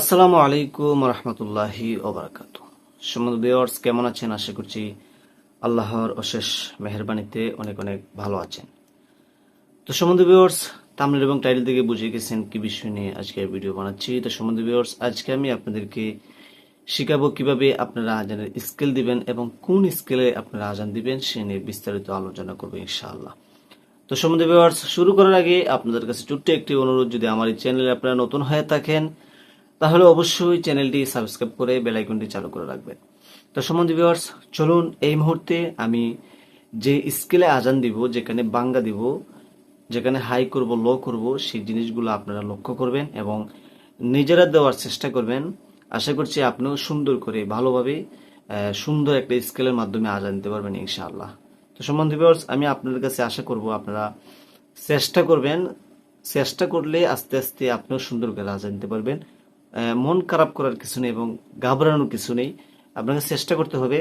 আসসালামু আলাইকুম রহমতুল্লাহি ওবরাকাত। সম্মানিত ভিউয়ার্স, কেমন আছেন? আশা করছি আল্লাহর অশেষ মেহরবানিতে অনেক অনেক ভালো আছেন। তো সমুদ্র ভিউয়ার্স তামিল এবং টাইটেল থেকে বুঝে গেছেন কি বিষয় নিয়ে আজকে ভিডিও বানাচ্ছি। তো সমুদ্র বিওয়ার্স আজকে আমি আপনাদেরকে শিখাবো কীভাবে আপনারা আজানের স্কেল দিবেন এবং কোন স্কেলে আপনারা আজান দিবেন সে নিয়ে বিস্তারিত আলোচনা করব ইনশাআল্লাহ। তো সম্বন্ধে ভিউয়ার্স, শুরু করার আগে আপনাদের কাছে ছোট্ট একটি অনুরোধ, যদি আমার এই চ্যানেলে আপনারা নতুন হয়ে থাকেন তাহলে অবশ্যই চ্যানেলটি সাবস্ক্রাইব করে বেল আইকনটি চালু করে রাখবেন। তো সম্বন্ধে ভিউয়ার্স চলুন এই মুহূর্তে আমি যে স্কেলে আজান দিব, যেখানে বাঙ্গা দিব, যেখানে হাই করব, লো করব, সেই জিনিসগুলো আপনারা লক্ষ্য করবেন এবং নিজেরা দেওয়ার চেষ্টা করবেন। আশা করছি আপনিও সুন্দর করে, ভালোভাবে সুন্দর একটা স্কেলের মাধ্যমে আজান দিতে পারবেন ইনশাআল্লাহ। তো সম্বন্ধে ভিউয়ার্স আমি আপনাদের কাছে আশা করব আপনারা চেষ্টা করবেন, চেষ্টা করলে আস্তে আস্তে আপনিও সুন্দর করে আজান দিতে পারবেন। মন খারাপ করার কিছু নেই এবং ঘাবড়ানোর কিছু নেই। আপনাকে চেষ্টা করতে হবে,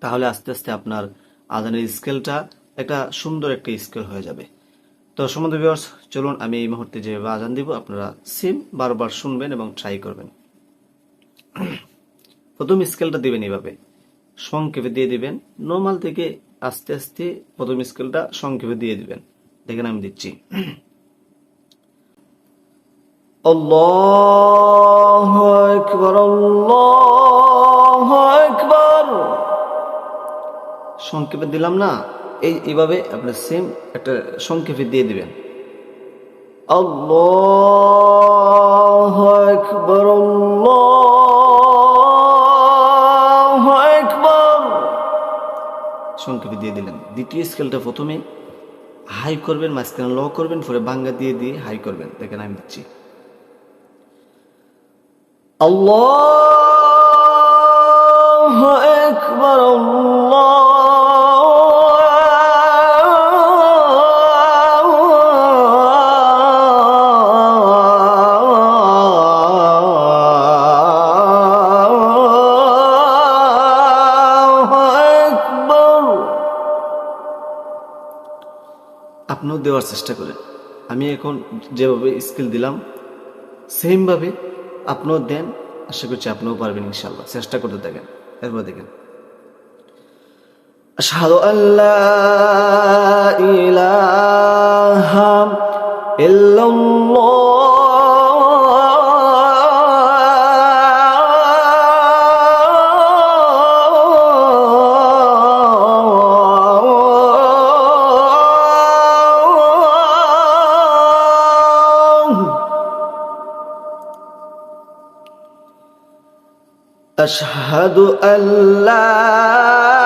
তাহলে আস্তে আস্তে আপনার আজানের স্কেলটা একটা সুন্দর একটা স্কেল হয়ে যাবে। তো সম্বন্ধে ভিউয়ার্স চলুন আমি এই মুহূর্তে যেভাবে আজান দিব, আপনারা সেম বারবার শুনবেন এবং ট্রাই করবেন। প্রথম স্কেলটা দিবেন এইভাবে। সংক্ষেপে দিয়ে দিবেন। নর্মাল থেকে আস্তে আস্তে প্রথম স্কেলটা সংক্ষেপে দিয়ে দিবেন। দেখেন আমি দিচ্ছি। আল্লাহ আকবার আল্লাহ আকবার। সংক্ষেপে দিলাম না, এই এইভাবে আপনি সেম একটা সংক্ষেপে দিয়ে দিবেন। আল্লাহ আকবার আল্লাহ আকবার। সংক্ষেপে দিয়ে দিলেন। দ্বিতীয় স্কেলটা প্রথমে হাই করবেন, মাঝখানে ল করবেন, পরে বাঙ্গা দিয়ে দিয়ে হাই করবেন। দেখেন আমি দিচ্ছি। আল্লাহ একবার আপনিও দেওয়ার চেষ্টা করেন। আমি এখন যেভাবে স্কিল দিলাম সেমভাবে আপনিও দেন, আশা করছি আপনিও পারবেন ইনশাল্লাহ চেষ্টা করতে থাকেন। এরপর দেখেন। আশহাদু আল্লা ইলাহা ইল্লাল্লাহ أشهد أن لا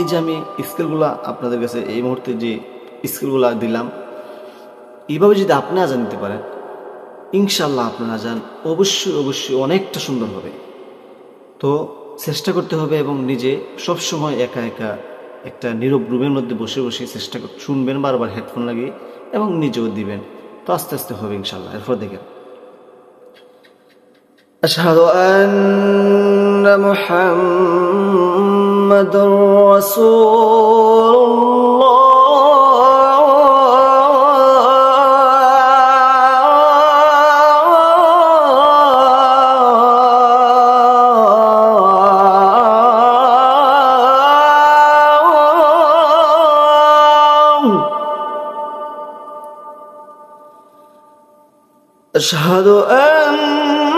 এই যে আমি স্কিলগুলা আপনাদের কাছে এই মুহূর্তে যে স্কিলগুলা দিলাম এইভাবে যদি আপনি আজান দিতে পারেন ইনশাল্লাহ আপনার আজান অবশ্যই অবশ্যই অনেকটা সুন্দর হবে তো চেষ্টা করতে হবে এবং নিজে সবসময় একা একা একটা নীরব রুমের মধ্যে বসে বসে চেষ্টা কর শুনবেন বারবার হেডফোন লাগিয়ে এবং নিজেও দিবেন তো আস্তে আস্তে হবে ইনশাল্লাহ এরপর দেখেন أشهد أن محمد رسول الله. أشهد أن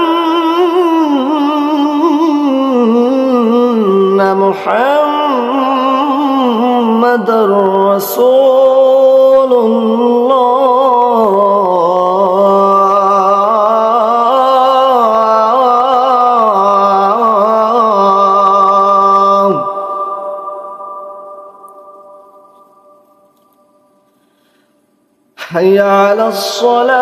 محمد رسول الله. حي على الصلاة.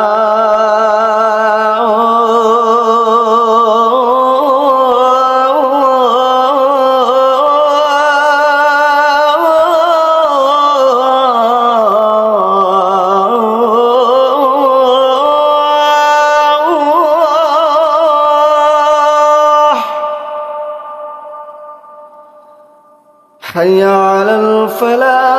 على الفلاح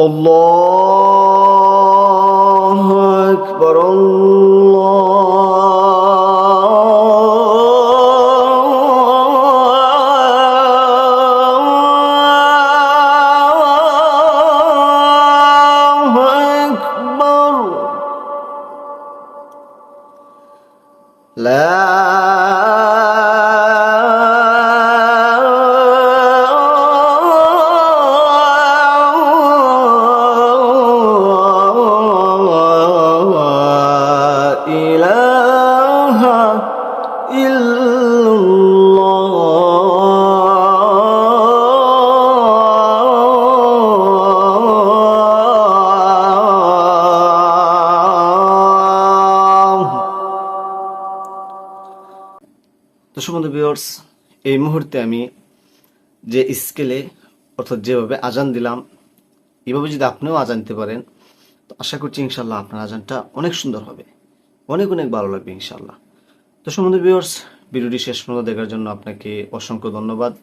الله ভিউয়ার্স এই মুহূর্তে আমি যে স্কেলে অর্থাৎ যেভাবে আজান দিলাম, এভাবে যদি আপনিও আজান দিতে পারেন, তো আশা করছি ইনশাল্লাহ আপনার আজানটা অনেক সুন্দর হবে। অনেক অনেক ভালো লাগবে ইনশাল্লাহ তো সুমন্ত ভিউয়ার্স ভিডিওটি শেষ পর্যন্ত দেখার জন্য আপনাকে অসংখ্য ধন্যবাদ।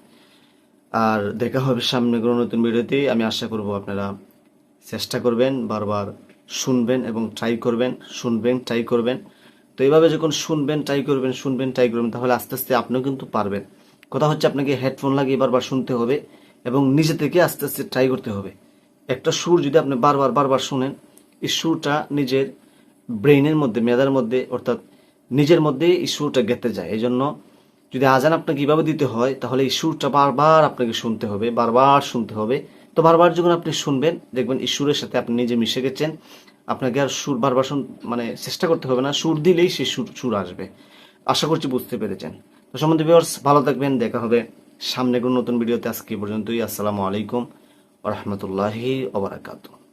আর দেখা হবে সামনে কোনো নতুন ভিডিওতে। আমি আশা করব আপনারা চেষ্টা করবেন, বারবার শুনবেন এবং ট্রাই করবেন, শুনবেন ট্রাই করবেন। তো এইভাবে যখন শুনবেন ট্রাই করবেন, শুনবেন ট্রাই করবেন, তাহলে আস্তে আস্তে আপনিও কিন্তু পারবেন। কথা হচ্ছে আপনাকে হেডফোন লাগিয়ে বারবার শুনতে হবে এবং নিজে থেকে আস্তে আস্তে ট্রাই করতে হবে। একটা সুর যদি আপনি বারবার বারবার শুনেন, এই সুরটা নিজের ব্রেইনের মধ্যে, মেধার মধ্যে, অর্থাৎ নিজের মধ্যে এই সুরটা গেতে যায়। এই জন্য যদি আজান আপনাকে কীভাবে দিতে হয়, তাহলে এই সুরটা বারবার আপনাকে শুনতে হবে, বারবার শুনতে হবে। তো বারবার যখন আপনি শুনবেন, দেখবেন ঈশ্বরের সাথে আপনি নিজে মিশে গেছেন আপনাকে আর সুর বারবার শুন মানে চেষ্টা করতে হবে না, সুর দিলেই সে সুর সুর আসবে। আশা করছি বুঝতে পেরেছেন। তো সম্বন্ধে ভিউয়ার্স ভালো থাকবেন, দেখা হবে সামনে কোনো নতুন ভিডিওতে আজকে পর্যন্তই, আসসালামু আলাইকুম রহমতুল্লাহি ওবরাকাতুহ